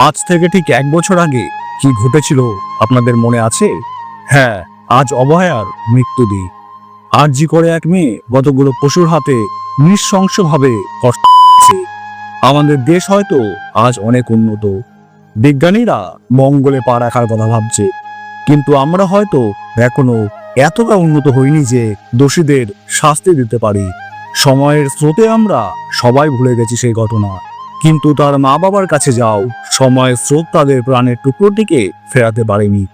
আজ থেকে ঠিক এক বছর আগে কি ঘটেছিল আপনাদের মনে আছে? হ্যাঁ আজ অভয়ার মৃত্যু দিই আজ জি করে এক মেয়ে কতগুলো পশুর হাতে নৃশংসভাবে কষ্ট আমাদের দেশ হয়তো আজ অনেক উন্নত। বিজ্ঞানীরা মঙ্গলে পা রাখার কথা ভাবছে। কিন্তু আমরা হয়তো এখনও এতটা উন্নত হইনি যে দোষীদের শাস্তি দিতে পারি। সময়ের স্রোতে আমরা সবাই ভুলে গেছি সেই ঘটনা। কিন্তু তার মা বাবার কাছে যাও। সময়ের স্রোত তাদের প্রাণের টুকরোটিকে ফেরাতে পারেনি।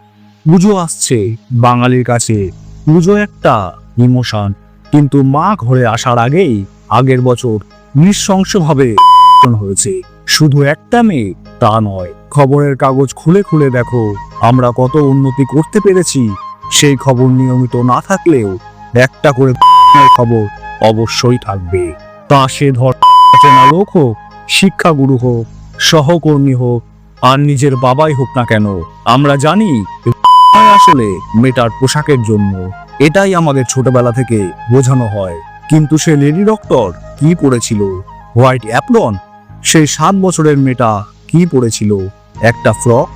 পুজো আসছে বাঙালির কাছে। পুজো একটা ইমোশন। কিন্তু মা ঘরে আসার আগেই আগের বছর নৃশংসভাবে হয়েছে। শুধু একটা মেয়ে, তা নয়। খবরের কাগজ খুলে খুলে দেখো, আমরা কত উন্নতি করতে পেরেছি। সেই খবর নিয়মিত না থাকলেও একটা করে খবর অবশ্যই থাকবে। তা সে ধর লোক হোক শিক্ষাগুরু হোক, সহকর্মী হোক, আর নিজের বাবাই হোক না কেন, আমরা জানি আসলে মেটার পোশাকের জন্য। এটাই আমাদের ছোটবেলা থেকে বোঝানো হয়। কিন্তু সে লেডি ডক্টর কি পড়েছিল? হোয়াইট অ্যাপ্লন সেই সাত বছরের মেয়েটা কি পড়েছিল? একটা ফ্রক?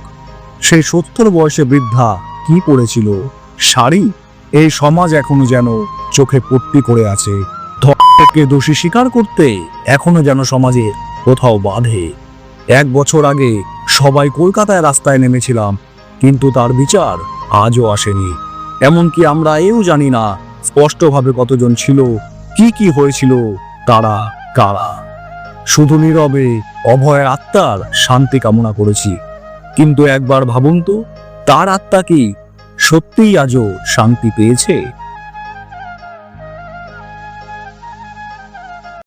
সেই সত্তর বয়সে বৃদ্ধা কি পড়েছিল? শাড়ি? এই সমাজ এখনও যেন চোখে পট্টি করে আছে। ধর্মকে দোষী স্বীকার করতে এখনও যেন সমাজে কোথাও বাঁধে। এক বছর আগে সবাই কলকাতায় রাস্তায় নেমেছিলাম, কিন্তু তার বিচার আজও আসেনি। এমনকি আমরা এও জানি না স্পষ্টভাবে কতজন ছিল, কি কি হয়েছিল, তারা কারা। শুধু নীরবে অভয়ের আত্মার শান্তি কামনা করেছি। কিন্তু একবার ভাবুন তো, তার আত্মা কি সত্যিই আজও শান্তি পেয়েছে?